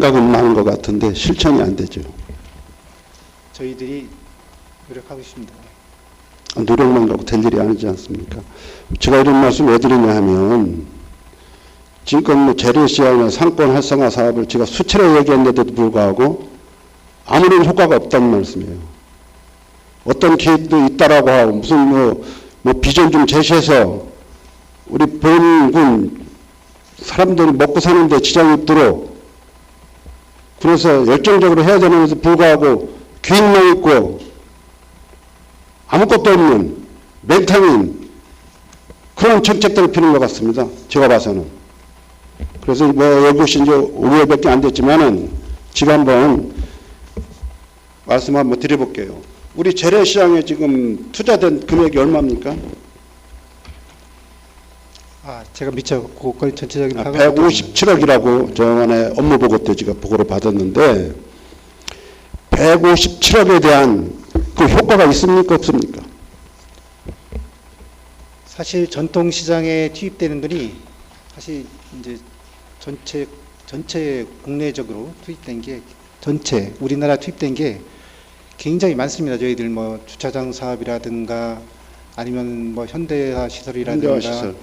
생각은 많은 것 같은데 실천이 안 되죠. 저희들이 노력하고 있습니다. 노력만 갖고 될 일이 아니지 않습니까? 제가 이런 말씀 왜 드리냐 하면 지금껏 뭐 재래시장이나 상권 활성화 사업을 제가 수차례 얘기했는데도 불구하고 아무런 효과가 없다는 말씀이에요. 어떤 계획도 있다라고 하고 무슨 뭐, 뭐 비전 좀 제시해서 우리 본군 사람들이 먹고 사는데 지장이 없도록 그래서 열정적으로 해야 되는데도 불구하고 계획만 있고 아무것도 없는 맹탕인 그런 정책들을 피는 것 같습니다. 제가 봐서는. 그래서 뭐 여것이 이제 5개월밖에 안 됐지만은 지금 한번 말씀 한번 드려볼게요. 우리 재래시장에 지금 투자된 금액이 얼마입니까? 아, 제가 미처 그건 전체적인 아, 파악을 157억이라고 저번에 업무 보고 때 제가 보고를 받았는데 157억에 대한 그 효과가 있습니까 없습니까? 사실 전통 시장에 투입되는 돈이 사실 이제 전체 전체 국내적으로 투입된 게 전체 우리나라 투입된 게 굉장히 많습니다. 저희들 뭐 주차장 사업이라든가 아니면 뭐 현대화 시설이라든가 현대화 시설,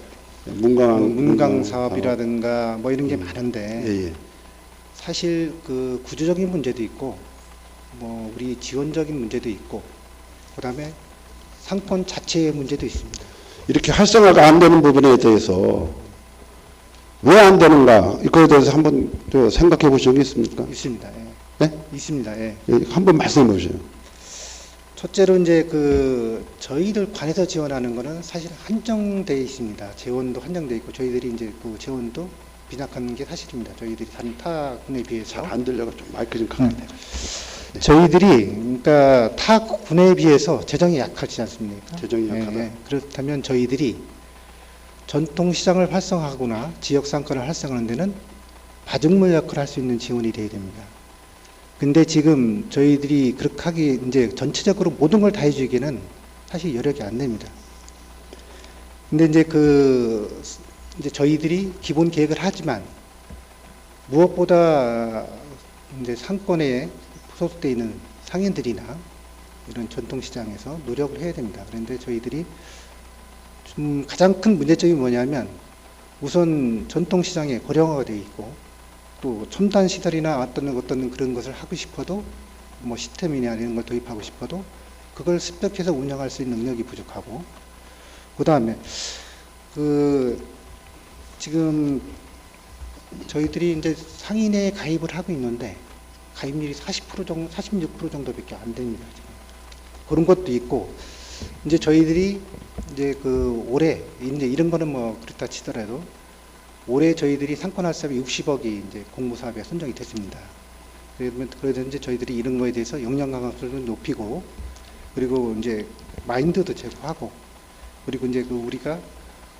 문강 뭐 문강 사업이라든가 뭐 이런 게 많은데 예, 예. 사실 그 구조적인 문제도 있고 뭐 우리 지원적인 문제도 있고 그다음에 상권 자체의 문제도 있습니다. 이렇게 활성화가 안 되는 부분에 대해서 왜 안 되는가 이거에 대해서 한번 저 생각해 보신 적 있습니까? 있습니다. 예. 네? 있습니다. 예. 예, 한번 말씀해 보세요. 첫째로 이제 그 저희들 관에서 지원하는 거는 사실 한정돼 있습니다. 재원도 한정돼 있고 저희들이 이제 그 재원도 빈약한 게 사실입니다. 저희들이 다른 타 군에 비해서 잘 안 들려가 좀 마이크 좀 가까이 대요. 저희들이 그러니까 타 군에 비해서 재정이 약하지 않습니까? 재정이 약하다. 예, 예. 그렇다면 저희들이 전통 시장을 활성화하거나 지역 상권을 활성화하는 데는 바둑물 역할을 할 수 있는 지원이 돼야 됩니다. 근데 지금 저희들이 그렇게 하기 이제 전체적으로 모든 걸 다 해주기에는 사실 여력이 안 됩니다. 근데 이제 그 이제 저희들이 기본 계획을 하지만 무엇보다 이제 상권에 소속돼 있는 상인들이나 이런 전통시장에서 노력을 해야 됩니다. 그런데 저희들이 좀 가장 큰 문제점이 뭐냐면 우선 전통시장에 고령화가 되어 있고 또 첨단 시설이나 어떤 어떤 그런 것을 하고 싶어도 뭐 시스템이나 이런 걸 도입하고 싶어도 그걸 습격해서 운영할 수 있는 능력이 부족하고 그 다음에 그 지금 저희들이 이제 상인에 가입을 하고 있는데 가입률이 40% 정도, 46% 정도밖에 안 됩니다. 지금. 그런 것도 있고 이제 저희들이 이제 그 올해 이제 이런 거는 뭐 그렇다 치더라도 올해 저희들이 상권화 사업이 60억이 이제 공모 사업에 선정이 됐습니다. 그래서 이제 저희들이 이런 거에 대해서 역량 강화를 높이고 그리고 이제 마인드도 제고하고 그리고 이제 그 우리가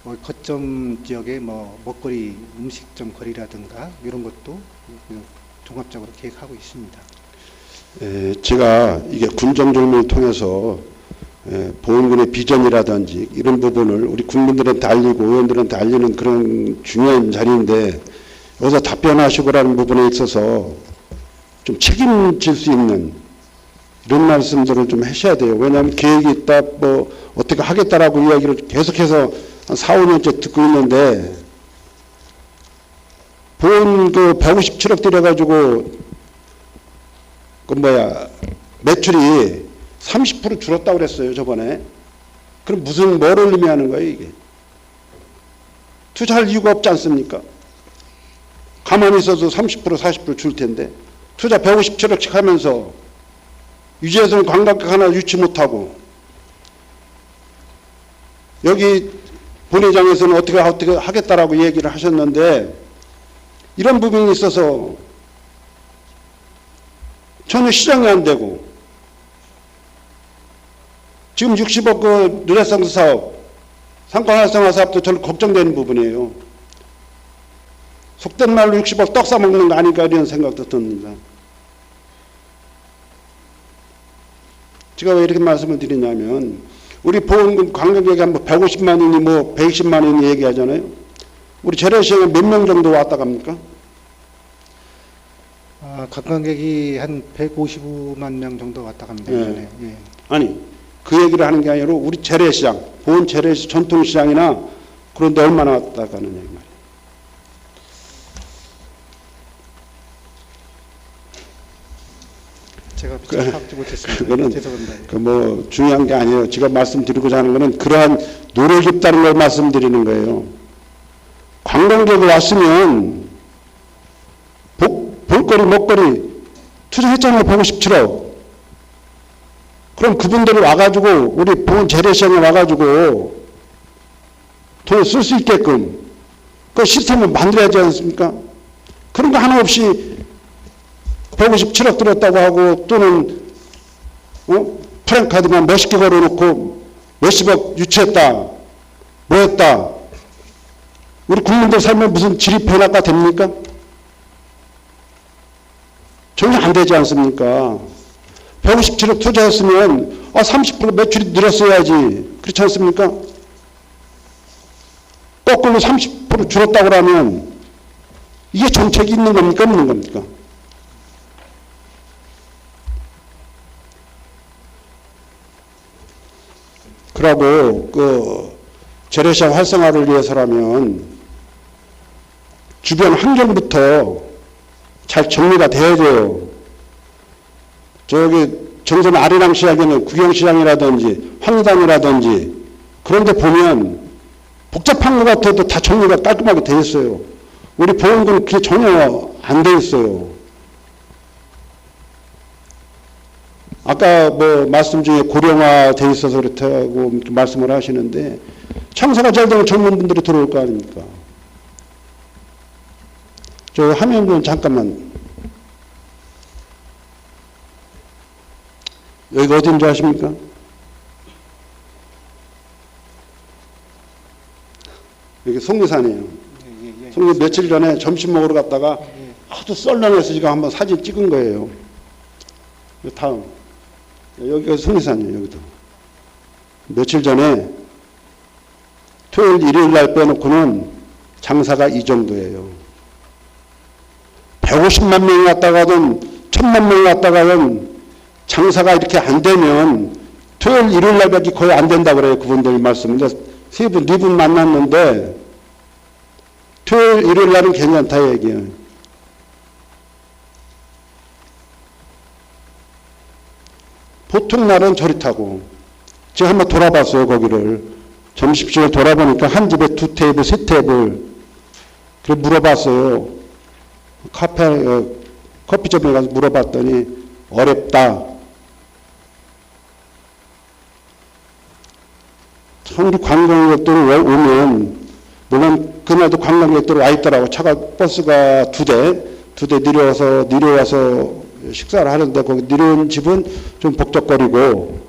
뭐 거점 지역의 뭐 먹거리 음식점 거리라든가 이런 것도 그 종합적으로 계획하고 있습니다. 에, 제가 이게 군정절문을 통해서 에, 보훈군의 비전이라든지 이런 부분을 우리 국민들한테 알리고 의원들한테 알리는 그런 중요한 자리인데 여기서 답변하시고라는 부분에 있어서 좀 책임질 수 있는 이런 말씀들을 좀 하셔야 돼요. 왜냐하면 계획이 있다, 뭐 어떻게 하겠다라고 이야기를 계속해서 한 4, 5년째 듣고 있는데 보훈 그 157억 들여가지고 그 뭐야 매출이 30% 줄었다고 그랬어요 저번에. 그럼 무슨 뭐를 의미하는 거예요 이게? 투자할 이유가 없지 않습니까? 가만히 있어도 30% 40%줄 텐데 투자 157억씩 하면서 유지해서는 관광객 하나 유치 못하고 여기 본회장에서는 어떻게 어떻게 하겠다라고 얘기를 하셨는데 이런 부분이 있어서 전혀 실행이 안 되고 지금 60억 그 르네상스 사업 상권 활성화 사업도 저는 걱정되는 부분이에요. 속된 말로 60억 떡 싸먹는 거 아닌가 이런 생각도 듭니다. 제가 왜 이렇게 말씀을 드리냐면 우리 보험금 관광객이 한번 150만이니 뭐 120만이니 얘기하잖아요. 우리 재래시장에 몇 명 정도 왔다 갑니까? 아, 관광객이 한 155만 명 정도 왔다 갑니다. 예. 예. 아니 그 얘기를 하는 게 아니라 우리 재래시장, 본 재래시 전통시장이나 그런데 얼마나 왔다 가느냐 이 말이에요. 제가 그-. 그거는 죄송합니다. 예. 그뭐 중요한 게 아니에요. 제가 말씀드리고자 하는 것은 그러한 노력이 있다는 걸 말씀드리는 거예요. 관광객이 왔으면 복- 볼거리 먹거리 투자했잖아요. 157억. 그럼 그분들이 와가지고 우리 본 재래시장에 와가지고 돈을 쓸 수 있게끔 그 시스템을 만들어야 지 않습니까? 그런 거 하나 없이 157억 들었다고 하고 또는 어? 프랭카드만 몇십 개 걸어놓고 몇십억 유치했다. 뭐했다. 우리 국민들 살면 무슨 질이 변화가 됩니까? 전혀 안 되지 않습니까? 157억 투자했으면 아, 30% 매출이 늘었어야지. 그렇지 않습니까? 거꾸로 30% 줄었다고 그러면 이게 정책이 있는 겁니까? 없는 겁니까? 그러고 그 재래시장 활성화를 위해서라면 주변 환경부터 잘 정리가 돼야 돼요. 저기 정선 아리랑 시장에는 구경시장이라든지 황리단이라든지 그런데 보면 복잡한 것 같아도 다 정리가 깔끔하게 돼 있어요. 우리 보험금 그게 전혀 안 돼 있어요. 아까 뭐 말씀 중에 고령화 돼 있어서 그렇다고 말씀을 하시는데 청소가 잘 되면 젊은 분들이 들어올 거 아닙니까? 저 화면 좀 잠깐만. 여기가 어딘지 아십니까? 여기 속리산이에요. 예, 예, 예. 속리 며칠 전에 점심 먹으러 갔다가 예. 하도 썰렁해서 지금 한번 사진 찍은 거예요. 이 다음. 여기가 속리산이에요, 여기도. 며칠 전에 토요일, 일요일 날 빼놓고는 장사가 이 정도예요. 150만 명이 왔다 가든 1000만 명이 왔다 가든 장사가 이렇게 안 되면 토요일, 일요일 날밖에 거의 안 된다 그래요. 그분들이 말씀. 근데 세 분, 네 분 만났는데 토요일, 일요일 날은 괜찮다 얘기예요. 보통 날은 저리 타고 제가 한번 돌아봤어요 거기를 점심시간에 돌아보니까 한 집에 두 테이블 세 테이블 그래 물어봤어요 카페 어, 커피숍에 가서 물어봤더니 어렵다 참 우리 관광객들 오면 물론 그날도 관광객들 와 있더라고. 차가 버스가 두 대 두 대 내려와서 내려와서 식사를 하는데 거기 내려온 집은 좀 복잡거리고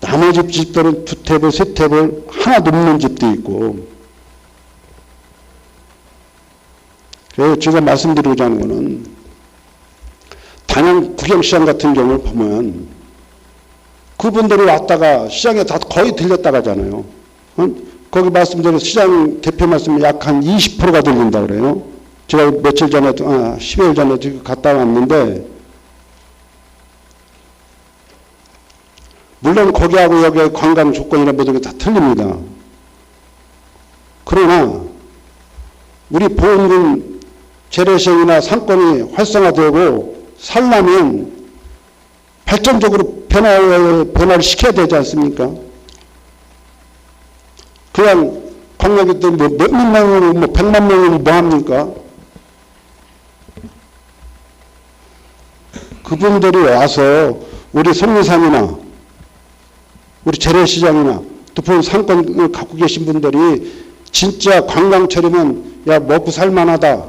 나머지 집들은 두 테이블 세 테이블 하나도 없는 집도 있고. 그래서 제가 말씀드리고자 하는 거는 단양 구경시장 같은 경우를 보면 그분들이 왔다가 시장에 다 거의 들렸다 가잖아요. 어? 거기 말씀대로 시장 대표 말씀 약한 20%가 들린다 그래요. 제가 며칠 전에, 아, 10일 전에 갔다 왔는데, 물론 거기하고 여기 관광 조건이나 모든 게 다 틀립니다. 그러나, 우리 보험금 재래시장이나 상권이 활성화되고 살려면 발전적으로 변화, 변화를 시켜야 되지 않습니까? 그냥 관광객들 뭐 몇만 명으로 뭐 백만 명으로 뭐 합니까? 그분들이 와서 우리 성리산이나 우리 재래시장이나 또본 상권을 갖고 계신 분들이 진짜 관광처럼은 야 먹고 살만하다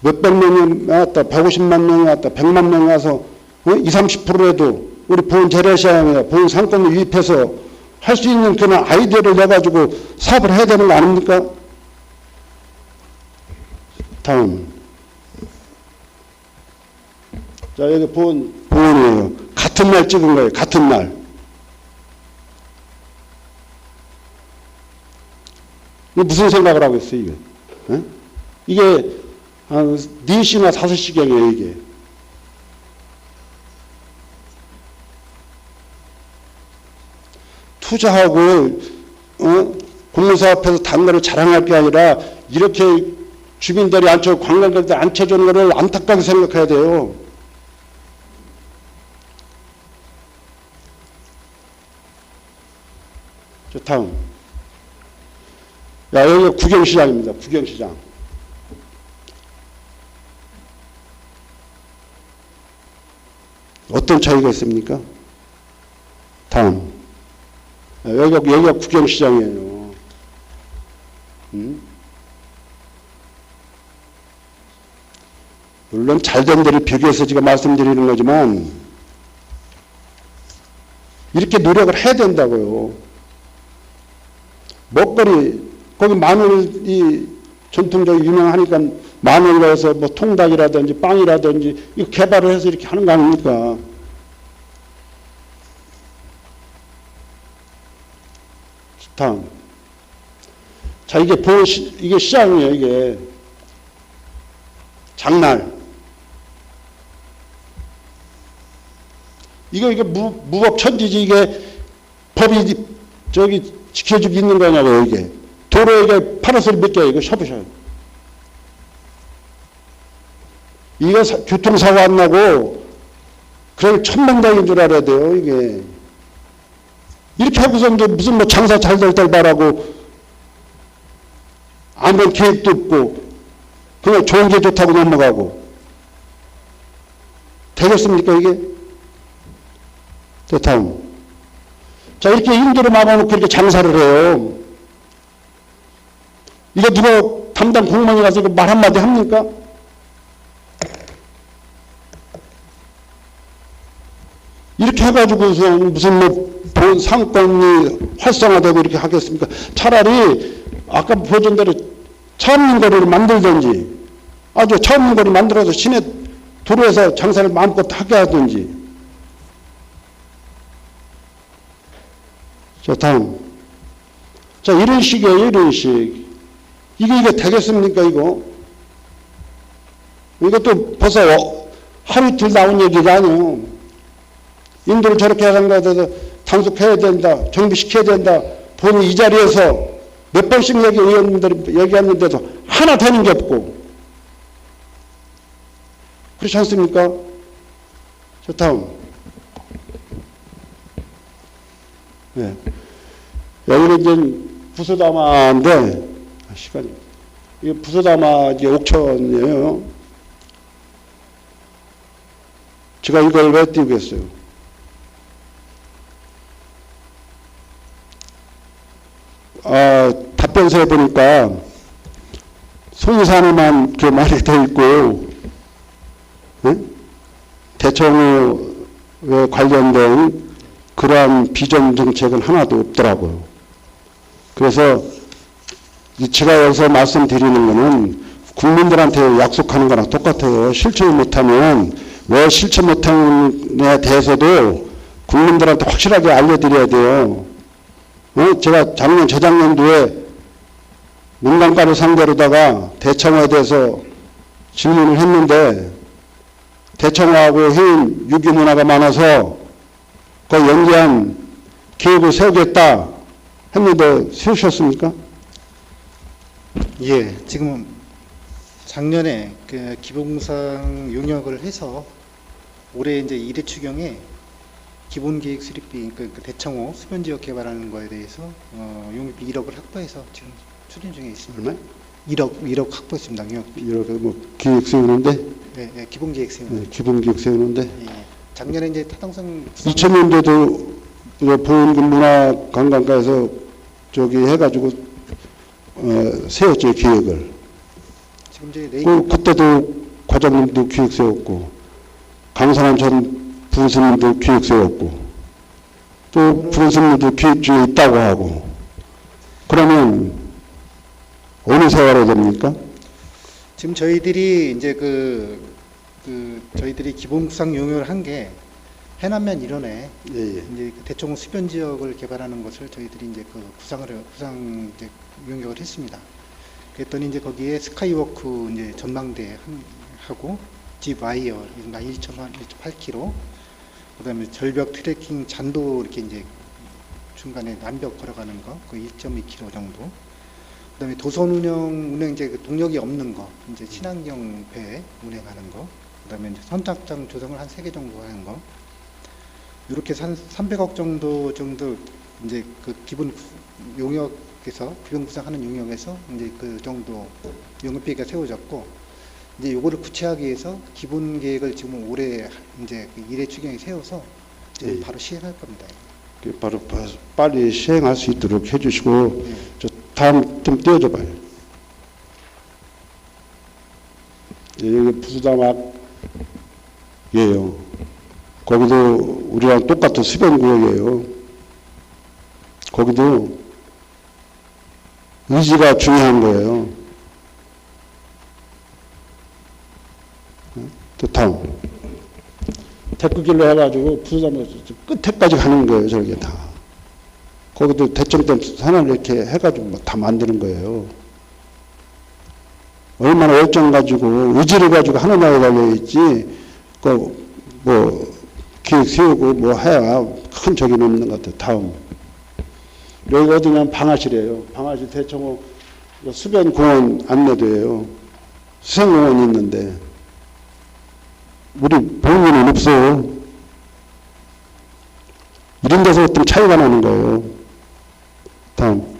몇백 명이 왔다 150만 명이 왔다 100만 명이 와서 어? 20, 30%라도 우리 본 재래시장이나 본 상권을 유입해서 할 수 있는 그런 아이디어를 내가지고 사업을 해야 되는 거 아닙니까? 다음. 자, 여기 본, 본이에요. 같은 날 찍은 거예요. 같은 날. 무슨 생각을 하고 있어요, 이게? 어? 이게 한 4시나 5시경이에요, 이게. 투자하고 어? 공무사 앞에서 단거를 자랑할 게 아니라 이렇게 주민들이 앉혀 관광객들 앉혀주는 거를 안타깝게 생각해야 돼요. 저 다음. 야, 여기가 구경시장입니다. 구경시장. 어떤 차이가 있습니까? 다음. 야, 여기가, 여기가 구경시장이에요. 음? 물론 잘된 데를 비교해서 제가 말씀드리는 거지만, 이렇게 노력을 해야 된다고요. 먹거리 거기 마늘이 전통적으로 유명하니까 마늘 넣어서 뭐 통닭이라든지 빵이라든지 이거 개발을 해서 이렇게 하는 거 아닙니까? 다음. 자 이게 보 시, 이게 시장이에요 이게 장날. 이거 이게 무, 무법 천지지 이게 법이 저기 지켜주고 있는 거냐고요, 이게. 도로에 파라솔 몇 개야, 이거 셔보셔요. 이거 사- 교통사고 안 나고, 그냥 천만다인 줄 알아야 돼요, 이게. 이렇게 하고서 이제 무슨 뭐 장사 잘 될 때 바라고, 아무런 계획도 없고, 그냥 좋은 게 좋다고 넘어가고. 되겠습니까, 이게? 자, 다음. 자, 이렇게 인도로 막아놓고 이렇게 장사를 해요. 이거 누가 담당 공무원이 가서 말 한마디 합니까? 이렇게 해가지고서 무슨 뭐 본 상권이 활성화되고 이렇게 하겠습니까? 차라리 아까 보여준 대로 처음는 거리를 만들든지 아주 처음는 거리 만들어서 시내 도로에서 장사를 마음껏 하게 하든지 자, 다음. 자, 이런 식이에요, 이런 식. 이게, 이게 되겠습니까, 이거? 이것도 벌써 어- 하루 이틀 나온 얘기가 아니에요. 인도를 저렇게 하는 거에 대해서 단속해야 된다, 정비시켜야 된다, 본인 이 자리에서 몇 번씩 여기 의원님들이 얘기했는데도 하나 되는 게 없고. 그렇지 않습니까? 자, 다음. 네. 여기는 이제 부서다마인데, 아, 시간이. 이게 부서다마 이제 옥천이에요. 제가 이걸 왜 띄우겠어요? 아, 답변서에 보니까 송산에만 그 말이 돼 있고, 응? 대청에 관련된 그러한 비전 정책은 하나도 없더라고요. 그래서 이 제가 여기서 말씀드리는 거는 국민들한테 약속하는 거랑 똑같아요. 실천 못하면 왜 실천 못하는 에 대해서도 국민들한테 확실하게 알려드려야 돼요. 어? 제가 작년, 재작년도에 문광가를 상대로다가 대청호에 대해서 질문을 했는데 대청호하고 해인 유기 문화가 많아서 그 연계한 계획을 세우겠다 했는데 세우셨습니까? 예, 지금 작년에 그 기본상 용역을 해서 올해 이제 이대 추경에 기본계획 수립비 그, 그 대청호 수변 지역 개발하는 거에 대해서 어, 용역비 1억을 확보해서 지금 추진 중에 있습니다. 얼마? 1억 1억 확보했습니다. 용역비. 이렇게 뭐 기획 세우는데 예, 예, 기본계획 세우는. 네, 기본 기획 세우는데 예, 예. 작년에 이제 타당성 구상- 2000년도도 보은금 문화 관광가에서 저기 해가지고 어, 세웠죠 기획을. 지금 이제 그 그때도 과장님도 기획 세웠고 강산환 전 부스님도 기획 세웠고 또 부스님도 기획 중에 있다고 하고 그러면 어느 세월에 됩니까? 지금 저희들이 이제 그, 그 저희들이 기본 구상 용역을 한 게 해남면 일원에 예, 예. 이제 그 대청 수변 지역을 개발하는 것을 저희들이 이제 그 구상을 해- 구상 이제 용역을 했습니다. 그랬더니 이제 거기에 스카이워크 이제 전망대 한- 하고 집 와이어 1.8km, 그다음에 절벽 트레킹 잔도 이렇게 이제 중간에 남벽 걸어가는 거, 그 1.2km 정도. 그다음에 도선 운영 운행 이제 그 동력이 없는 거, 이제 친환경 배 운행하는 거. 그다음에 이제 선착장 조성을 한 세 개 정도 하는 거. 이렇게 한 300억 정도 정도 이제 그 기본 구- 용역에서 기본 구상하는 용역에서 이제 그 정도 용역비가 세워졌고 이제 요거를 구체하기 위해서 기본 계획을 지금 올해 이제 그 일회 추경에 세워서 지금 예. 바로 시행할 겁니다. 그 바로 바- 빨리 시행할 수 있도록 해주시고 예. 저 다음 좀 띄워줘 봐요. 예, 여기 부수다막이에요. 거기도 우리랑 똑같은 수변구역이에요. 거기도 의지가 중요한 거예요. 다음. 데크길로 해가지고 부수다막 끝에까지 가는 거예요. 저게 다. 거기도 대청댐 산을 이렇게 해가지고 뭐다 만드는 거예요. 얼마나 열정 가지고 의지를 가지고 하느냐에 달려 있지. 그 뭐 기획 세우고 뭐 해야 큰 적이 없는 것 같아요. 다음 여기 어디냐면 방화실이에요. 방화실 대청호 수변공원 안내도예요. 수생공원이 있는데 우리 보험료는 없어요. 이런 데서 어떤 차이가 나는 거예요. 다음.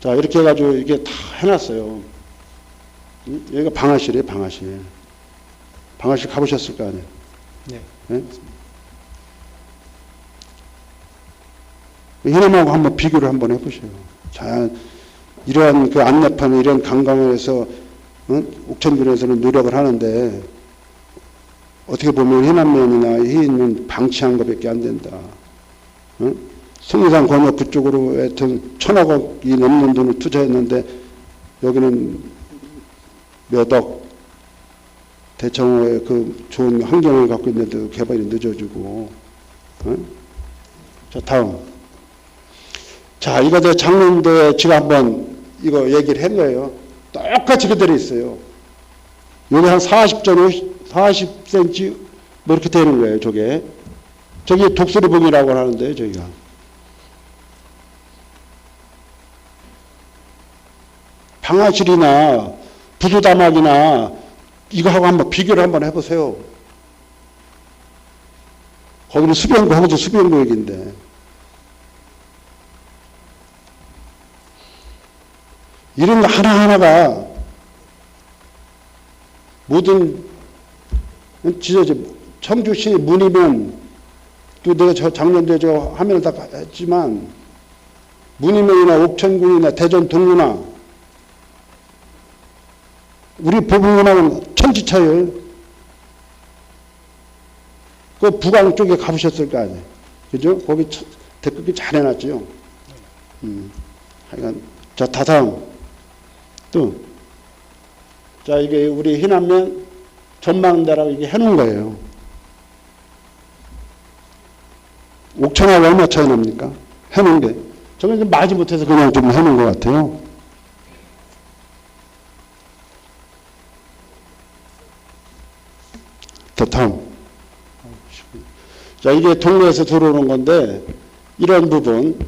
자, 이렇게 해가지고 이게 다 해놨어요. 응? 여기가 방화실이에요, 방화실. 방화실 가보셨을 거 아니에요. 네. 예? 이놈하고 한번 비교를 한번 해보세요. 자, 이러한 그 안내판, 이런 관광에서, 응? 옥천군에서는 노력을 하는데, 어떻게 보면 해남면이나 해인은 방치한 것밖에 안 된다. 응? 성산 권역 그쪽으로 하여튼 천억이 넘는 돈을 투자했는데 여기는 몇억 대청호의 그 좋은 환경을 갖고 있는데도 개발이 늦어지고 응? 자 다음 자 이거 내 작년도에 제가 한번 이거 얘기를 한 거예요 똑같이 그대로 있어요 여기 한 40전 40cm 뭐 이렇게 되는 거예요 저게 저기 독수리봉이라고 하는데 저기가 방아실이나 부두다막이나 이거하고 한번 비교를 한번 해보세요. 거기는 수변구, 거기도 수변구역인데. 이런 거 하나하나가 모든 진짜 저 청주시 문이면 또 내가 저 작년도에 저 화면을 다 했지만 문이면이나 옥천군이나 대전 동구나 우리 부부하고는 천지 차이요. 그 부강 쪽에 가보셨을 거 아니에요. 그죠? 거기 처- 댓글이 잘 해놨죠. 음. 하여간, 자, 다다음. 또. 자, 이게 우리 희남면 전망대라고 이게 해놓은 거예요. 옥천하고 얼마 차이 납니까? 해놓은 게. 저건 좀 마지 못해서 그냥 좀 해놓은 것 같아요. 더 다음. 자, 이게 동네에서 들어오는 건데, 이런 부분,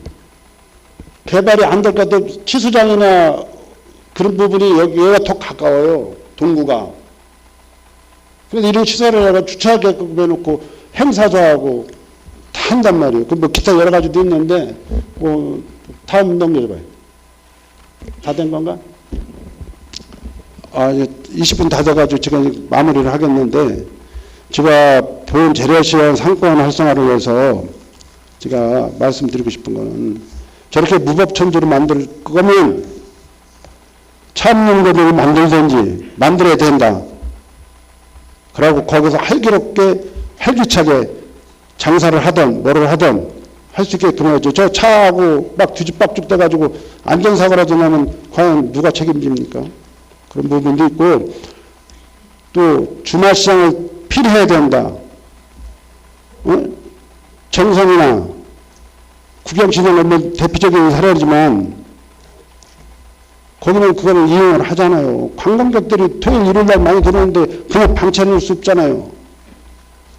개발이 안 될것 같아도 치수장이나 그런 부분이 여기, 여기가 더 가까워요. 동구가. 그래서 이런 시설을 내가 주차하게끔 해놓고 행사도 하고 다 한단 말이에요. 그뭐 기타 여러 가지도 있는데, 뭐, 다음 넘겨줘봐요. 다 된 건가? 아, 이제 20분 다 돼가지고 지금 마무리를 하겠는데, 제가 보험 재래시장 상권 활성화를 위해서 제가 말씀드리고 싶은 거는 저렇게 무법천지로 만들 거면 참용거리를 만들든지 만들어야 된다. 그러고 거기서 활기롭게 활기차게 장사를 하던 뭐를 하던 할 수 있게끔 해야죠. 저 차하고 막 뒤집박죽 돼가지고 안전사고라도 나면 과연 누가 책임집니까? 그런 부분도 있고 또 주말시장을 필요해야 된다. 어? 정선이나 뭐 대표적인 사례지만 거기는 그걸 이용을 하잖아요. 관광객들이 토요일 일요일 날 많이 들어오는데 그냥 방치해놓을 수 없잖아요.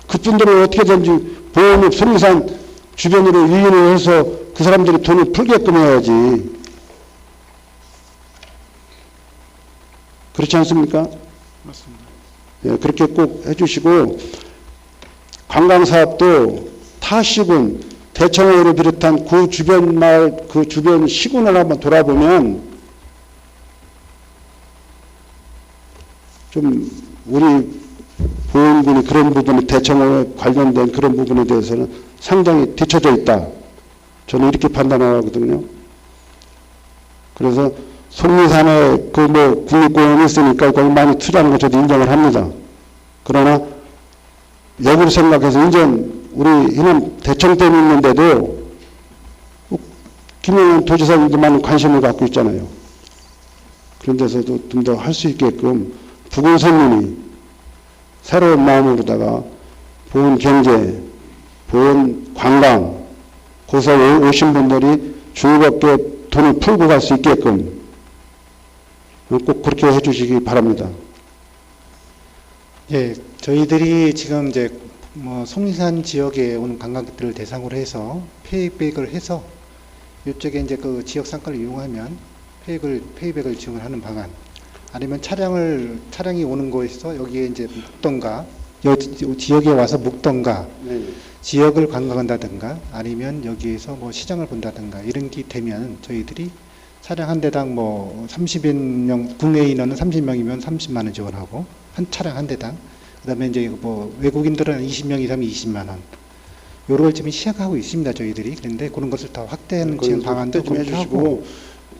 그분들을 어떻게든지 보험업 성산 주변으로 유인을 해서 그 사람들이 돈을 풀게끔 해야지. 그렇지 않습니까? 맞습니다. 예, 그렇게 꼭 해주시고 관광 사업도 타시군 대청호를 비롯한 그 주변 마을 그 주변 시군을 한번 돌아보면 좀 우리 보훈군이 그런 부분에 대청호에 관련된 그런 부분에 대해서는 상당히 뒤쳐져 있다. 저는 이렇게 판단하거든요. 그래서 속리산에 그 뭐 국립공원이 있으니까 거기 많이 투자하는 거 저도 인정을 합니다. 그러나 역으로 생각해서 인전 우리 이런 대청댐이 있는데도 김영현 도지사님도 많은 관심을 갖고 있잖아요. 그런 데서도 좀 더 할 수 있게끔 부근 선민이 새로운 마음으로다가 보훈 경제, 보훈 관광, 고서 오신 분들이 즐겁게 돈을 풀고 갈 수 있게끔 꼭 그렇게 해주시기 바랍니다. 예, 저희들이 지금 이제 뭐 속리산 지역에 오는 관광객들을 대상으로 해서 페이백을 해서 이쪽에 이제 그 지역 상가를 이용하면 페이백을 페이백을 지원하는 방안 아니면 차량을 차량이 오는 곳에서 여기에 이제 묵던가 여 지- 지역에 와서 묵던가 지역을 관광한다든가 아니면 여기에서 뭐 시장을 본다든가 이런 게 되면 저희들이 차량 한 대당 뭐 30여 명 국내 인원은 30명이면 30만 원 지원하고 한 차량 한 대당 그다음에 이제 뭐 외국인들은 20명 이상이면 20만 원. 요런 걸 지금 시작하고 있습니다 저희들이. 그런데 그런 것을 더 확대하는 지금 방안도 해주시고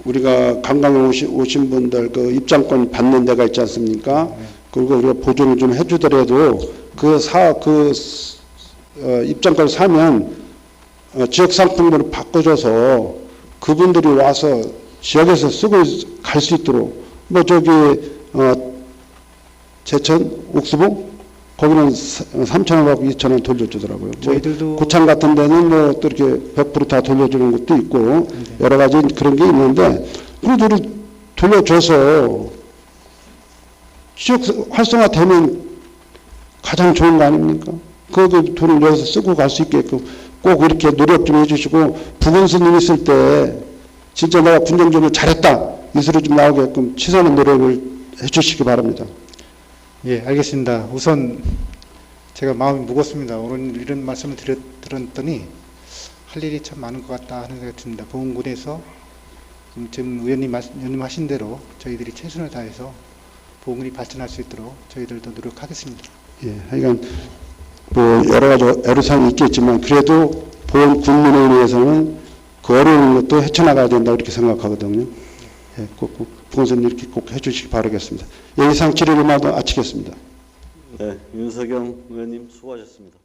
우리가 관광에 오신, 오신 분들 그 입장권 받는 데가 있지 않습니까? 네. 그리고 우리가 보조를 좀 해주더라도 그 사, 그, 스- 어, 입장권을 사면 어, 지역 상품으로 바꿔줘서 그분들이 와서 지역에서 쓰고 갈 수 있도록 뭐 저기 어, 제천, 옥수봉 거기는 3천원하고 2천 원 돌려주더라고요. 뭐 저희들도 고창 같은 데는 뭐 또 이렇게 100%다 돌려주는 것도 있고 여러 가지 그런 게 있는데 그들을 돌려줘서 지역 활성화되면 가장 좋은 거 아닙니까? 그 돈을 여기서 쓰고 갈 수 있게끔 꼭 이렇게 노력 좀 해주시고 부근스님 있을 때 진짜 내가 군정전을 잘했다 이 소리 좀 나오게끔 최선의 노력을 해주시기 바랍니다. 예, 알겠습니다. 우선 제가 마음이 무겁습니다. 오늘 이런 말씀을 드렸, 들었더니 할 일이 참 많은 것 같다 하는 생각이 듭니다. 보훈군에서 지금- 의원님, 말- 의원님 하신 대로 저희들이 최선을 다해서 보훈군이 발전할 수 있도록 저희들도 노력하겠습니다. 예, 하여간 뭐 여러 가지 애로사항이 있겠지만 그래도 보험 국민에 의해서는 그 어려운 것도 헤쳐나가야 된다 이렇게 생각하거든요. 예, 꼭, 꼭 부원선님 이렇게 꼭 해주시기 바라겠습니다. 예, 이상 질의를 마저 마치겠습니다. 네, 윤석영 의원님 수고하셨습니다.